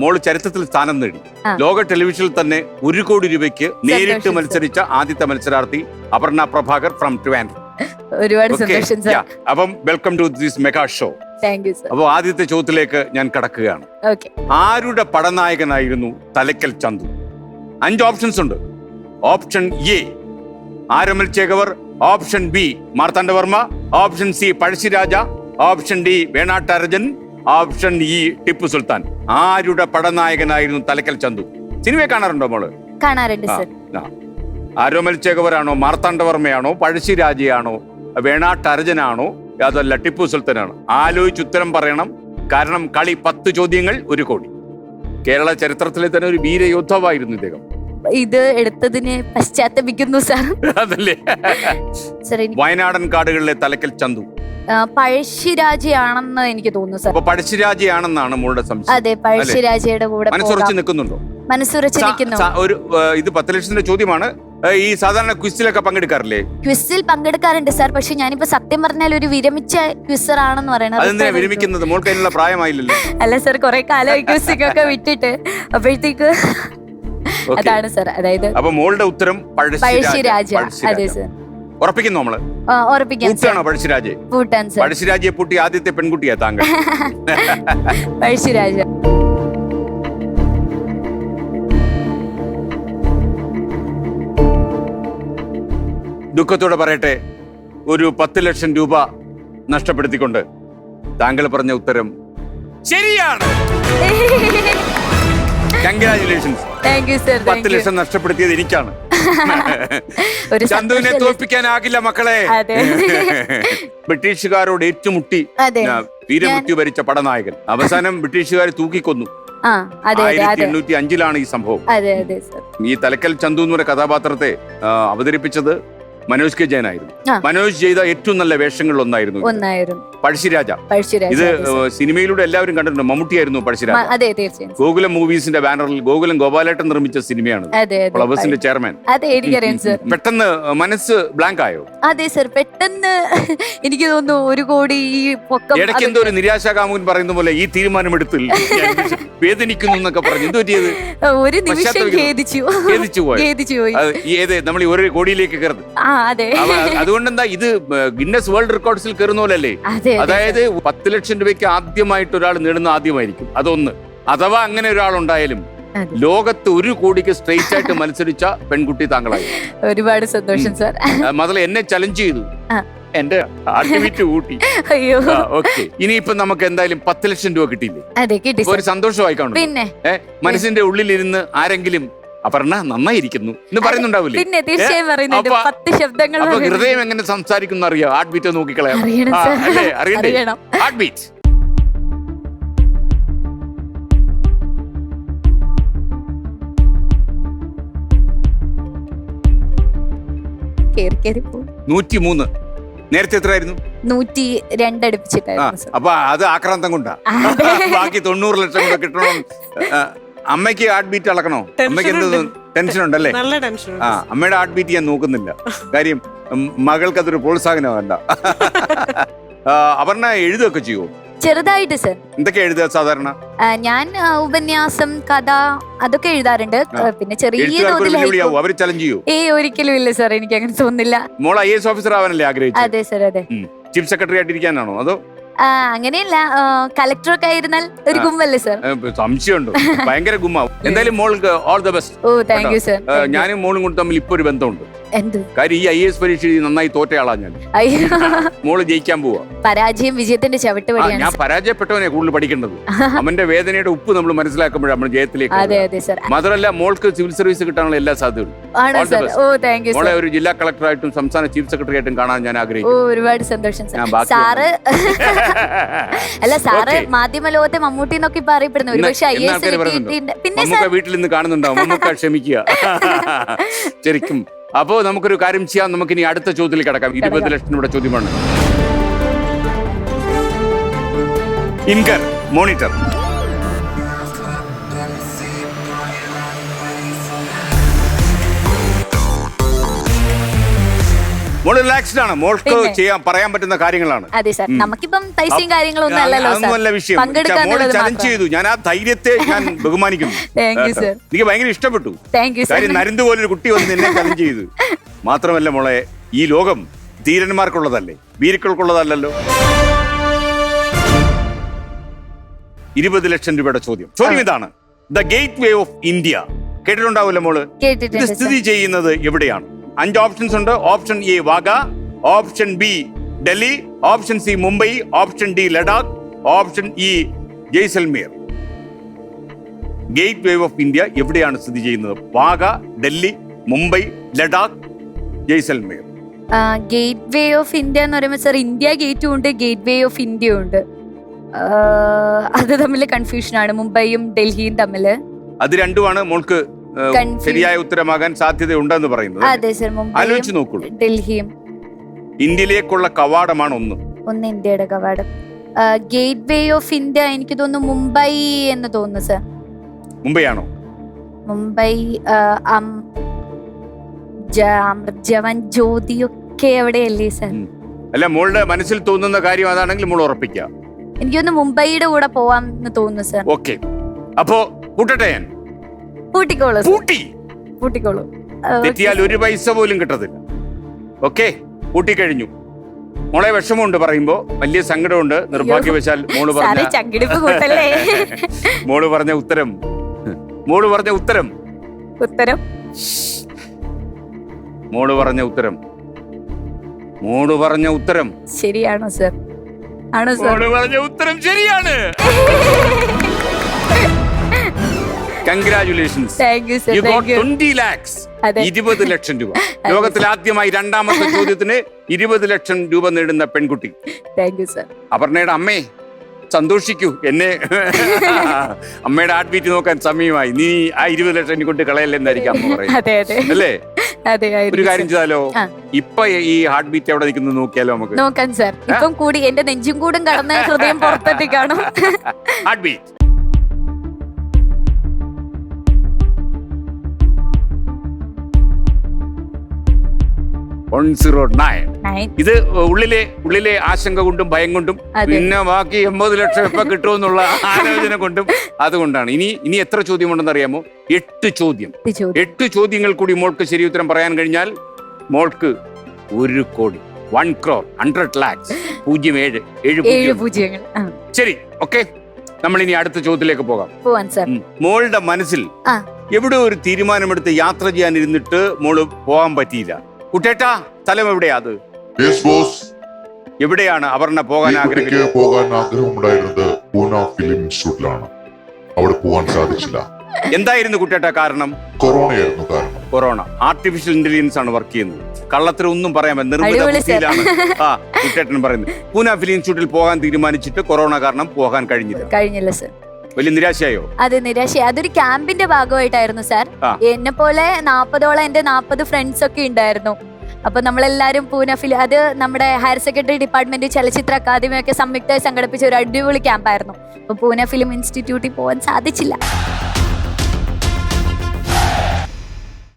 മോൾ ചരിത്രത്തിൽ സ്ഥാനം നേടി. ലോക ടെലിവിഷനിൽ തന്നെ ഒരു കോടി രൂപയ്ക്ക് നേരിട്ട് മത്സരിച്ച ആദ്യത്തെ മത്സരാർത്ഥി അപർണ പ്രഭാകർ ഫ്രം ട്രിവാൻഡ്രം ഒരുപാട് സന്തോഷം സർ. അപ്പം welcome to this mega show അപ്പോൾ ആദ്യത്തെ ചോദ്യത്തിലേക്ക് ഞാൻ കടക്കുകയാണ്. ആരുടെ പടനായകനായിരുന്നു തലക്കൽ ചന്തു? അഞ്ച് ഓപ്ഷൻസ് ഉണ്ട്. Option A Aromal Chekavar. Option B Marthanda Varma option C Pazhassi Raja. Option D വേണാട്ടരജൻ. Option E Tipu Sultan. ആരുടെ പടനായകനായിരുന്നു തലക്കൽ ചന്തു? സിനിമയെ കാണാറുണ്ടോ മോൾ? കാണാറുണ്ട് സർ. ആരോമൽ ചേകവരാണോ മാർത്താണ്ഡവർമ്മയാണോ പഴശ്ശിരാജയാണോ വേണാട്ടരജനാണോ അതല്ല ടിപ്പു സുൽത്താനാണോ? ആലോചിച്ച് ഉത്തരം പറയണം. കാരണം കളി പത്ത് ചോദ്യങ്ങൾ ഒരു കോടി. കേരള ചരിത്രത്തിലെ തന്നെ ഒരു വീരയോദ്ധാവായിരുന്നു ഇദ്ദേഹം. ഇത് എടുത്തതിന് പശ്ചാത്തപിക്കുന്നു സാർ. അതല്ലേ? വയനാടൻ കാടുകളിലെ തലക്കൽ ചന്തു. പഴശ്ശിരാജയാണെന്ന് എനിക്ക് തോന്നുന്നു സർ. അപ്പൊ പഴശ്ശിരാജയാണെന്നാണ് മോളുടെ സംശയം. അതെ പഴശ്ശിരാജയുടെ കൂടെ മനസ്സുറച്ച്. നിൽക്കുന്നുണ്ടോ? മനസ്സുറച്ച് നിൽക്കുന്നു. സ- ഒരു ഇത് പത്ത് ലക്ഷത്തിന്റെ ചോദ്യമാണ്. ഈ സാധാരണ ക്വിസിലൊക്കെ പങ്കെടുക്കാറില്ലേ? ക്വിസിൽ പങ്കെടുക്കാറുണ്ട് സാർ. പക്ഷെ ഞാനിപ്പോ സത്യം പറഞ്ഞാൽ ഒരു വിരമിച്ച ക്വിസർ ആണെന്ന് അതെന്തിനാ പറയുന്നത് വിരമിക്കുന്നത്? മോൾക്ക് അതിനുള്ള പ്രായമായില്ലല്ലോ. അല്ല സാർ കുറെ കാലമായി ക്വിസിക്കൊക്കെ വിട്ടിട്ട് അപ്പോഴത്തേക്ക് Okay. അതാണ് സാർ. അതായത് അപ്പൊ മോളുടെ ഉത്തരം പഴശ്ശിരാജ അതെ സർ സാർ. ഉറപ്പിക്കുന്നു നമ്മൾ. ഉറപ്പിക്കാം പഴശ്ശിരാജെ? പഴശ്ശിരാജയെ പൂട്ടി ആദ്യത്തെ പെൺകുട്ടിയാ താങ്കൾ. പഴശ്ശിരാജ. ദുഃഖത്തോടെ പറയട്ടെ ഒരു പത്ത് ലക്ഷം രൂപ നഷ്ടപ്പെടുത്തിക്കൊണ്ട് താങ്കൾ പറഞ്ഞ ഉത്തരം ശരിയാണ്. കൺഗ്രാചുലേഷൻസ് പത്ത് ലക്ഷം നഷ്ടപ്പെടുത്തിയത് എനിക്കാണ്. ഒരു ചന്തുവിനെ? തോൽപ്പിക്കാനാകില്ല മക്കളെ. ബ്രിട്ടീഷുകാരോട് ഏറ്റുമുട്ടി വീരമൃത്യു വരിച്ച പടനായകൻ. അവസാനം ബ്രിട്ടീഷുകാർ തൂക്കിക്കൊന്നു. ആയിരത്തി എണ്ണൂറ്റി അഞ്ചിലാണ് ഈ സംഭവം. ഈ തലക്കൽ ചന്തു എന്ന് പറയുന്ന കഥാപാത്രത്തെ അവതരിപ്പിച്ചത് മനോജ് കെ ജയനായിരുന്നു. മനോജ് ചെയ്ത ഏറ്റവും നല്ല വേഷങ്ങളിൽ ഒന്നായിരുന്നു ഒന്നായിരുന്നു. പഴശ്ശിരാജ. പഴശ്ശിരാജ ഇത് സിനിമയിലൂടെ എല്ലാവരും കണ്ടിട്ടുണ്ട്. മമ്മൂട്ടിയായിരുന്നു പഴശ്ശിരാജ. അതെ തീർച്ചയായും. ഗോകുലം മൂവീസിന്റെ ബാനറിൽ ഗോകുലം ഗോപാലേട്ടൻ നിർമ്മിച്ച സിനിമയാണ് ഫ്ലവേഴ്സിന്റെ ചെയർമാൻ. അതെ എനിക്കറിയാം സർ. പെട്ടെന്ന് മനസ്സ് ബ്ലാങ്ക് ആയോ അതെ സർ. പെട്ടെന്ന് എനിക്ക് തോന്നുന്നു ഒരു കോടി ഈ പൊക്കം ഇടയ്ക്ക് എന്തോ ഒരു നിരാശാകാമുകൻ പറയുന്ന പോലെ ഈ തീരുമാനം എടുത്തില്ല വേദനിക്കുന്നു എന്നൊക്കെ പറഞ്ഞു. എന്ത് പറ്റിയത്? ഒരു നിമിഷം ഖേദിച്ചു. ഖേദിച്ചു പോയി? ഖേദിച്ചു പോയി. ഈ ഏത് നമ്മൾ ഈ ഒരു കോടിയിലേക്ക് കയറുന്നു ആ അതെ. അതുകൊണ്ട് എന്താ ഇത് ഗിന്നസ് വേൾഡ് റെക്കോർഡ്സിൽ കയറുന്ന പോലല്ലേ അതെ അതെ അതായത് പത്ത് ലക്ഷം രൂപയ്ക്ക് ആദ്യമായിട്ട് ഒരാൾ നേടുന്ന ആദ്യമായിരിക്കും. അതൊന്ന്. അഥവാ അങ്ങനെ ഒരാൾ ഉണ്ടായാലും ലോകത്ത് ഒരു കോടിക്ക് സ്ട്രെയിറ്റ് ആയിട്ട് മത്സരിച്ച പെൺകുട്ടി താങ്കളായി. ഒരുപാട് സന്തോഷം സാർ. മതല എന്നെ ചലഞ്ച് ചെയ്തു. എന്റെ ആർട്ടിവിറ്റ് കൂട്ടി അയ്യോ. ഓക്കെ ഇനിയിപ്പൊ നമുക്ക് എന്തായാലും പത്ത് ലക്ഷം രൂപ കിട്ടിയില്ലേ? ഒരു സന്തോഷമായി കാണും പിന്നെ? മനസ്സിന്റെ ഉള്ളിലിരുന്ന് ആരെങ്കിലും അപർണ നന്നായിരിക്കുന്നു എന്ന് പറയുന്നുണ്ടാവില്ലേ? പിന്നെ തീർച്ചയായും പറയുന്നുണ്ട്. അപ്പൊ- പത്ത് ശബ്ദങ്ങൾ അപ്പൊ പറയുന്നുണ്ട്. ഹൃദയം എങ്ങനെ സംസാരിക്കുന്നു അറിയോ? ഹാർട്ട് ബീറ്റ് നോക്കിക്കളയാം. അറിയണം ആ, സാർ അല്ലേ? അറിയണ്ടേ? അറിയണം. ഹാർട്ട് ബീറ്റ് കേറി കേറി പോകും നൂറ്റി മൂന്ന് നേരത്തെ എത്രയായിരുന്നു? നൂറ്റി ആ രണ്ടടുപ്പിച്ചിട്ടായിരുന്നു സാർ അപ്പൊ അത് ആക്രാന്തം കൊണ്ടാ. അതെ. ബാക്കി തൊണ്ണൂറ് ലക്ഷം കൂടെ കിട്ടണം. ആ, അമ്മയ്ക്ക് ഹാർട്ട് ബീറ്റ് അളക്കണോ? അമ്മയ്ക്ക് എന്ത് ഉണ്ട്. ടെൻഷൻ ഉണ്ടല്ലേ? നല്ല ടെൻഷൻ ആ അമ്മയുടെ ഹാർട്ട് ബീറ്റ് ഞാൻ നോക്കുന്നില്ല. കാര്യം മകൾക്ക് അതൊരു പ്രോത്സാഹനമല്ല അപർണ എഴുതുകയൊക്കെ ചെയ്യുമോ ചെറുതായിട്ട് സർ. എന്തൊക്കെ എഴുതുക സാധാരണ? ഞാൻ ഉപന്യാസം കഥ അതൊക്കെ എഴുതാറുണ്ട്. പിന്നെ ചെറിയ തോതിൽ വെല്ലുവിളിയാവും ചലഞ്ച് ചെയ്യൂ? ഏയ് ഒരിക്കലും ഇല്ല സാർ. എനിക്ക് അങ്ങനെ തോന്നുന്നില്ല. മോൾ ഐ എസ് ഓഫീസർ ആവാനല്ലേ ആഗ്രഹിച്ചു? അതെ സർ അതെ. ചീഫ് സെക്രട്ടറി ആയിട്ടിരിക്കാനാണോ? അതോ അങ്ങനെയല്ല. കളക്ടറൊക്കെ ആയിരുന്നാൽ ഒരു ഗുമ്മല്ലേ സർ സംശയമുണ്ട്. ഭയങ്കര ഗുമ്മാവും. എന്തായാലും മോൾക്ക് all the best oh thank you sir ഞാനും മോളും കൂടി തമ്മിൽ ഇപ്പൊ ഒരു ബന്ധമുണ്ട്. കാര്യം ഈ ഐ എസ് പരീക്ഷ നന്നായി തോറ്റയാളാ ഞാൻ. മോൾ ജയിക്കാൻ പോവാ. പരാജയം വിജയത്തിന്റെ ചവിട്ട് ഞാൻ പരാജയപ്പെട്ടവനെ കൂടുതൽ പഠിക്കേണ്ടത്. അവന്റെ വേദനയുടെ ഉപ്പ് നമ്മൾ മനസ്സിലാക്കുമ്പോഴാണ് നമ്മൾ ജയത്തിലേക്ക് അതെ അതെ സർ. മാത്രമല്ല മോൾക്ക് സിവിൽ സർവീസ് കിട്ടാനുള്ള എല്ലാ സാധ്യതകളും മോളെ ഒരു ജില്ലാ കളക്ടറായിട്ടും സംസ്ഥാന ചീഫ് സെക്രട്ടറി ആയിട്ടും കാണാൻ ഞാൻ ആഗ്രഹിക്കുന്നു. ഒരുപാട് സന്തോഷം സാറ് അല്ല സാറ് മാധ്യമ ലോകത്തെ മമ്മൂട്ടി എന്നൊക്കെ ഇപ്പൊ അറിയപ്പെടുന്നു ഒരുപക്ഷെ ഐ എസ് പിന്നെ വീട്ടിൽ നിന്ന് കാണുന്നുണ്ടാവും ക്ഷമിക്കുക. ശരിക്കും. അപ്പോ നമുക്കൊരു കാര്യം ചെയ്യാം. നമുക്ക് ഇനി അടുത്ത ചോദ്യത്തിൽ കിടക്കാം. ഇരുപത് ലക്ഷം രൂപയുടെ ചോദ്യമാണ്. Incur monitor. മോൾ റിലാക്സ്ഡ് ആണ്. മോൾക്ക്. ചെയ്യാൻ പറയാൻ പറ്റുന്ന കാര്യങ്ങളാണ്. അതെ സാർ. നമുക്കിപ്പം പൈസയും കാര്യങ്ങളൊന്നും അല്ലല്ലോ അതൊന്നുമല്ല വിഷയം. പങ്കെടുക്കുക ചലഞ്ച് ചെയ്തു. ഞാൻ ആ ധൈര്യത്തെ ഞാൻ ബഹുമാനിക്കുന്നു. എനിക്ക് ഭയങ്കര ഇഷ്ടപ്പെട്ടു. കാര്യം നരുന്ന് പോലൊരു കുട്ടി വന്ന് നിന്നെ ചലഞ്ച് ചെയ്തു. മാത്രമല്ല മോളെ ഈ ലോകം ധീരന്മാർക്കുള്ളതല്ലേ? വീരക്കൾക്കുള്ളതല്ലല്ലോ ഇരുപത് ലക്ഷം രൂപയുടെ ചോദ്യം. ചോദ്യം ഇതാണ്. The gateway of India കേട്ടിട്ടുണ്ടാവില്ല മോൾ? ഇത് സ്ഥിതി ചെയ്യുന്നത് എവിടെയാണ്? അഞ്ച് ഓപ്ഷൻസ് ഉണ്ട്. Option A Wagah. Option B Delhi. Option C Mumbai. Option D Ladakh. Option E Jaisalmer. Gateway of India എവിടെയാണ് സ്ഥിതി ചെയ്യുന്നത്? Wagah Delhi Mumbai Ladakh Jaisalmer. Gateway of India എന്ന് പറയുമ്പോൾ സാർ ഇന്ത്യ ഗേറ്റും ഉണ്ട് ഗേറ്റ് വേ ഓഫ് ഇന്ത്യ ഉണ്ട്. അത് തമ്മിൽ കൺഫ്യൂഷൻ ആണ്. മുംബൈയും ഡൽഹിയും തമ്മിൽ അത് രണ്ടുമാണ് മോൾക്ക്. ശരിയായ ഉത്തരമാകാൻ സാധ്യതയുണ്ടെന്ന് പറയുന്നത്. അതെ സാർ ആലോചിച്ച് നോക്കുള്ളൂ ഡൽഹിയും. ഇന്ത്യയിലേക്കുള്ള കവാടമാണ് ഒന്ന്. ഒന്ന് ഇന്ത്യയുടെ കവാടം. ഗേറ്റ് വേ ഓഫ് ഇന്ത്യ എനിക്ക് തോന്നുന്നു മുംബൈ എന്ന് തോന്നുന്നു സർ. മുംബൈ ആണോ മുംബൈ ജവൻ ജ്യോതി ഒക്കെ എവിടെയല്ലേ സർ? അല്ല മോളുടെ മനസ്സിൽ തോന്നുന്ന കാര്യം അതാണെങ്കിൽ മോൾ ഉറപ്പിക്കുക എനിക്കൊന്ന് മുംബൈയുടെ കൂടെ പോവാം എന്ന് തോന്നുന്നു സർ. ഓക്കെ. അപ്പോ കൂട്ടട്ടെ ഞാൻ. പൂട്ടിക്കോളൂ പൂട്ടിക്കോളൂ. തെറ്റിയാൽ ഒരു പൈസ പോലും കിട്ടത്തില്ല. ഓക്കെ കൂട്ടിക്കഴിഞ്ഞു മോളെ വിഷമമുണ്ട് പറയുമ്പോ വലിയ സങ്കടമുണ്ട്. നിർഭാഗ്യവശാൽ മോൾ പറഞ്ഞ മോൾ പറഞ്ഞ ഉത്തരം. മോൾ പറഞ്ഞ ഉത്തരം. ഉത്തരം? മോൾ പറഞ്ഞ ഉത്തരം. മോൾ പറഞ്ഞ ഉത്തരം. ശരിയാണോ സർ? ആണോ സർ? മോൾ പറഞ്ഞ ഉത്തരം ശരിയാണ്. Congratulations you got twenty lakhs ഇരുപത് ലക്ഷം രൂപ. ലോകത്തിൽ ആദ്യമായി രണ്ടാമത്തെ ചോദ്യത്തിന് ഇരുപത് ലക്ഷം രൂപ നേടുന്ന പെൺകുട്ടി. അപർണയുടെ അമ്മേ സന്തോഷിക്കൂ. എന്നെ അമ്മയുടെ ഹാർട്ട് ബീറ്റ് നോക്കാൻ സമയമായി. നീ ആ ഇരുപത് ലക്ഷം എനിക്ക് കൊണ്ട് കളയല്ലെന്നായിരിക്കും അമ്മ പറയുന്നത്. അല്ലേ? ഒരു കാര്യം. ചെയ്താലോ? ഇപ്പൊ ഈ ഹാർട്ട് ബീറ്റ് എവിടെ നിൽക്കുന്നത് നോക്കിയാലോ നമുക്ക്? നോക്കാൻ സർ ഇപ്പം കൂടി എന്റെ നെഞ്ചും കൂടും കടന്ന് ഹൃദയം പുറത്തെത്തി കാണും. Heart beat one zero nine ഇത് ഉള്ളിലെ ഉള്ളിലെ ആശങ്ക കൊണ്ടും ഭയം കൊണ്ടും പിന്നെ ബാക്കി എൺപത് ലക്ഷം എപ്പോ കിട്ടുമെന്നുള്ള ആലോചന കൊണ്ടും അതുകൊണ്ടാണ്. ഇനി ഇനി എത്ര ചോദ്യമുണ്ടെന്ന് അറിയാമോ? എട്ട് ചോദ്യം. എട്ട് ചോദ്യങ്ങൾ കൂടി മോൾക്ക് ശരി ഉത്തരം പറയാൻ കഴിഞ്ഞാൽ മോൾക്ക് ഒരു കോടി. വൺ ക്രോർ ഹൺഡ്രഡ് ലാക്സ് പൂജ്യം ഏഴ് ഏഴ് പൂജ്യം. പൂജ്യങ്ങൾ. ശരി ഓക്കെ നമ്മൾ ഇനി അടുത്ത ചോദ്യത്തിലേക്ക് പോകാം. മോളുടെ മനസ്സിൽ എവിടെ ഒരു തീരുമാനമെടുത്ത് യാത്ര ചെയ്യാനിരുന്നിട്ട് മോൾ പോകാൻ പറ്റിയില്ല? കുട്ടേട്ടാ സ്ഥലം എവിടെയാ അത്? യെസ് ബോസ് എവിടെയാണ് അപർണ പോകാൻ ആഗ്രഹിക്കുന്നത്? പോകാൻ ആഗ്രഹമുണ്ടായിരുന്നത് പൂന ഫിലിം ഇൻസ്റ്റിറ്റ്യൂട്ടിലാണ് അവിടെ പോകാൻ സാധിച്ചില്ല. എന്തായിരുന്നു കുട്ടേട്ട കാരണം? കൊറോണയായിരുന്നു കാരണം. കൊറോണ. ആർട്ടിഫിഷ്യൽ ഇന്റലിജൻസ് ആണ് വർക്ക് ചെയ്യുന്നത്. കള്ളത്തിന് ഒന്നും പറയാൻ നിർമ്മിതാണ് നിർമ്മിത ബുദ്ധിയിലാണ് ആ കുട്ടേട്ടൻ പറയുന്നത്. പൂന ഫിലിം ഇൻസ്റ്റിറ്റ്യൂട്ടിൽ പോകാൻ തീരുമാനിച്ചിട്ട് കൊറോണ കാരണം പോകാൻ കഴിഞ്ഞില്ല. കഴിഞ്ഞില്ല സർ വലിയ നിരാശയായോ? അത് നിരാശ അതൊരു ക്യാമ്പിന്റെ ഭാഗമായിട്ടായിരുന്നു സാർ. ആ. എന്നെ പോലെ നാപ്പതോളം എന്റെ നാപ്പത് ഫ്രണ്ട്സ് ഒക്കെ ഉണ്ടായിരുന്നു. അപ്പൊ നമ്മളെല്ലാരും പൂന ഫിലി അത് നമ്മുടെ ഹയർ സെക്കൻഡറി ഡിപ്പാർട്ട്മെന്റ് ചലച്ചിത്ര അക്കാദമി ഒക്കെ സംയുക്തമായി സംഘടിപ്പിച്ച ഒരു അടിപൊളി ക്യാമ്പായിരുന്നു. അപ്പൊ പൂന ഫിലിം ഇൻസ്റ്റിറ്റ്യൂട്ടിൽ പോകാൻ സാധിച്ചില്ല.